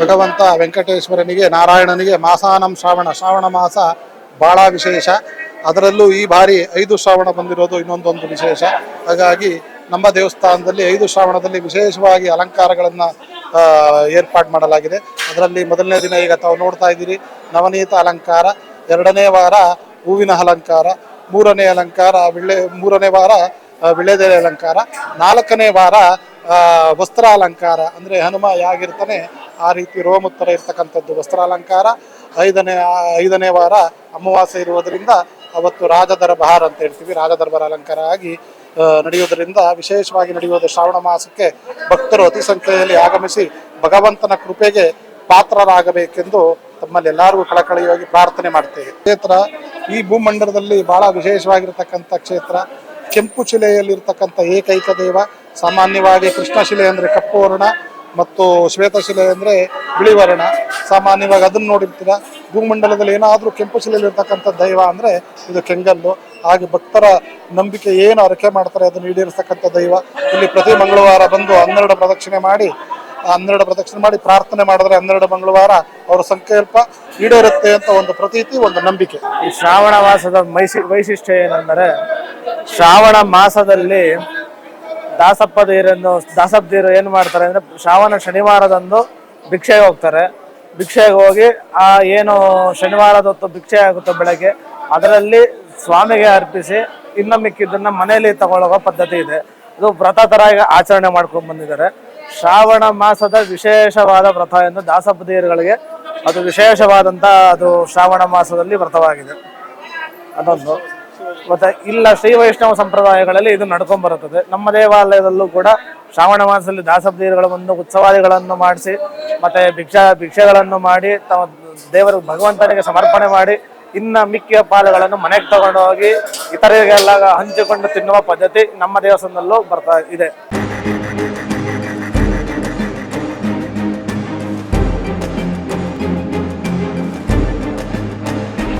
ಭಗವಂತ ವೆಂಕಟೇಶ್ವರನಿಗೆ, ನಾರಾಯಣನಿಗೆ ಮಾಸಾನಂ ಶ್ರಾವಣ. ಶ್ರಾವಣ ಮಾಸ ಬಹಳ ವಿಶೇಷ. ಅದರಲ್ಲೂ ಈ ಬಾರಿ ಐದು ಶ್ರಾವಣ ಬಂದಿರೋದು ಇನ್ನೊಂದೊಂದು ವಿಶೇಷ. ಹಾಗಾಗಿ ನಮ್ಮ ದೇವಸ್ಥಾನದಲ್ಲಿ ಐದು ಶ್ರಾವಣದಲ್ಲಿ ವಿಶೇಷವಾಗಿ ಅಲಂಕಾರಗಳನ್ನು ಏರ್ಪಾಡು ಮಾಡಲಾಗಿದೆ. ಅದರಲ್ಲಿ ಮೊದಲನೇ ದಿನ ಈಗ ತಾವು ನೋಡ್ತಾ ಇದ್ದೀರಿ, ನವನೀತ ಅಲಂಕಾರ, ಎರಡನೇ ವಾರ ಹೂವಿನ ಅಲಂಕಾರ, ಮೂರನೇ ಅಲಂಕಾರ ವಿಳ್ಳೆ ಮೂರನೇ ವಾರ ವಿಳೆದೆಲೆ ಅಲಂಕಾರ, ನಾಲ್ಕನೇ ವಾರ ವಸ್ತ್ರ ಅಲಂಕಾರ ಅಂದರೆ ಹನುಮ ಯಾಗಿರ್ತಾನೆ, ಆ ರೀತಿ ರೋಮುತ್ತರ ಇರ್ತಕ್ಕಂಥದ್ದು ವಸ್ತ್ರ ಅಲಂಕಾರ ಐದನೇ ಐದನೇ ವಾರ ಅಮಾವಾಸ್ಯೆ ಇರುವುದರಿಂದ ಅವತ್ತು ರಾಜದರ್ಬಾರ್ ಅಂತ ಹೇಳ್ತೀವಿ. ರಾಜದರ್ಬಾರ್ ಅಲಂಕಾರ ಆಗಿ ನಡೆಯುವುದರಿಂದ, ವಿಶೇಷವಾಗಿ ನಡೆಯುವುದು ಶ್ರಾವಣ ಮಾಸಕ್ಕೆ ಭಕ್ತರು ಅತಿ ಸಂಖ್ಯೆಯಲ್ಲಿ ಆಗಮಿಸಿ ಭಗವಂತನ ಕೃಪೆಗೆ ಪಾತ್ರರಾಗಬೇಕೆಂದು ತಮ್ಮಲ್ಲಿ ಎಲ್ಲರಿಗೂ ಕಳಕಳಿಯಾಗಿ ಪ್ರಾರ್ಥನೆ ಮಾಡ್ತೇವೆ. ಕ್ಷೇತ್ರ, ಈ ಭೂಮಂಡಲದಲ್ಲಿ ಬಹಳ ವಿಶೇಷವಾಗಿರತಕ್ಕಂಥ ಕ್ಷೇತ್ರ. ಕೆಂಪು ಶಿಲೆಯಲ್ಲಿರ್ತಕ್ಕಂಥ ಏಕೈಕ ದೈವ, ಸಾಮಾನ್ಯವಾಗಿ ಕೃಷ್ಣ ಶಿಲೆ ಅಂದರೆ ಕಪ್ಪು ವರ್ಣ ಮತ್ತು ಶ್ವೇತಶಿಲೆ ಅಂದರೆ ಬಿಳಿ ವರ್ಣ. ಸಾಮಾನ್ಯವಾಗಿ ಅದನ್ನು ನೋಡಿರ್ತೀರ? ಭೂಮಂಡಲದಲ್ಲಿ ಏನಾದರೂ ಕೆಂಪು ಶಿಲೆಯಲ್ಲಿರ್ತಕ್ಕಂಥ ದೈವ ಅಂದರೆ ಇದು ಕೆಂಗಲ್ಲು. ಹಾಗೆ ಭಕ್ತರ ನಂಬಿಕೆ ಏನು ಅರಕೆ ಮಾಡ್ತಾರೆ ಅದನ್ನು ಈಡೇರಿಸ್ತಕ್ಕಂಥ ದೈವ. ಇಲ್ಲಿ ಪ್ರತಿ ಮಂಗಳವಾರ ಬಂದು ಹನ್ನೆರಡು ಪ್ರದಕ್ಷಿಣೆ ಮಾಡಿ ಹನ್ನೆರಡು ಪ್ರದಕ್ಷಿಣೆ ಮಾಡಿ ಪ್ರಾರ್ಥನೆ ಮಾಡಿದ್ರೆ ಹನ್ನೆರಡು ಮಂಗಳವಾರ ಅವರ ಸಂಕಲ್ಪ ಈಡೇರುತ್ತೆ ಅಂತ ಒಂದು ಪ್ರತೀತಿ, ಒಂದು ನಂಬಿಕೆ. ಈ ಶ್ರಾವಣ ಮಾಸದ ಮೈಸಿ ವೈಶಿಷ್ಟ್ಯ ಏನೆಂದರೆ ಶ್ರಾವಣ ಮಾಸದಲ್ಲಿ ದಾಸಪ್ಪದೀರನ್ನು ದಾಸಪ್ಪದೀರು ಏನು ಮಾಡ್ತಾರೆ ಅಂದ್ರೆ ಶ್ರಾವಣ ಶನಿವಾರದಂದು ಭಿಕ್ಷೆಗೆ ಹೋಗ್ತಾರೆ. ಭಿಕ್ಷೆಗೆ ಹೋಗಿ ಆ ಏನು ಶನಿವಾರದ ಹೊತ್ತು ಭಿಕ್ಷೆ ಆಗುತ್ತೋ ಬೆಳಗ್ಗೆ, ಅದರಲ್ಲಿ ಸ್ವಾಮಿಗೆ ಅರ್ಪಿಸಿ ಇನ್ನು ಮಿಕ್ಕಿದ್ದನ್ನ ಮನೆಯಲ್ಲಿ ತಗೊಳ್ಳೋ ಪದ್ಧತಿ ಇದೆ. ಇದು ವ್ರತ ಥರ ಈಗ ಆಚರಣೆ ಮಾಡ್ಕೊಂಡು ಬಂದಿದ್ದಾರೆ. ಶ್ರಾವಣ ಮಾಸದ ವಿಶೇಷವಾದ ವ್ರತ ಎಂದು ದಾಸಪ್ಪದೀರುಗಳಿಗೆ ಅದು ವಿಶೇಷವಾದಂತ ಅದು ಶ್ರಾವಣ ಮಾಸದಲ್ಲಿ ವ್ರತವಾಗಿದೆ. ಅದೊಂದು. ಮತ್ತೆ ಇಲ್ಲ ಶ್ರೀ ವೈಷ್ಣವ ಸಂಪ್ರದಾಯಗಳಲ್ಲಿ ಇದು ನಡ್ಕೊಂಡ್ ಬರುತ್ತದೆ. ನಮ್ಮ ದೇವಾಲಯದಲ್ಲೂ ಕೂಡ ಶ್ರಾವಣ ಮಾಸದಲ್ಲಿ ದಾಸಬ್ದೀರ್ಗಳ ಒಂದು ಉತ್ಸವಾದಿಗಳನ್ನು ಮಾಡಿಸಿ, ಮತ್ತೆ ಭಿಕ್ಷಾ, ಭಿಕ್ಷೆಗಳನ್ನು ಮಾಡಿ, ತಮ್ಮ ದೇವರ ಭಗವಂತನಿಗೆ ಸಮರ್ಪಣೆ ಮಾಡಿ, ಇನ್ನ ಮಿಕ್ಕಿಯ ಪಾಲುಗಳನ್ನು ಮನೆಗೆ ತಗೊಂಡು ಹೋಗಿ ಇತರರಿಗೆಲ್ಲ ಹಂಚಿಕೊಂಡು ತಿನ್ನುವ ಪದ್ಧತಿ ನಮ್ಮ ದೇವಸ್ಥಾನದಲ್ಲೂ ಬರ್ತಾ ಇದೆ.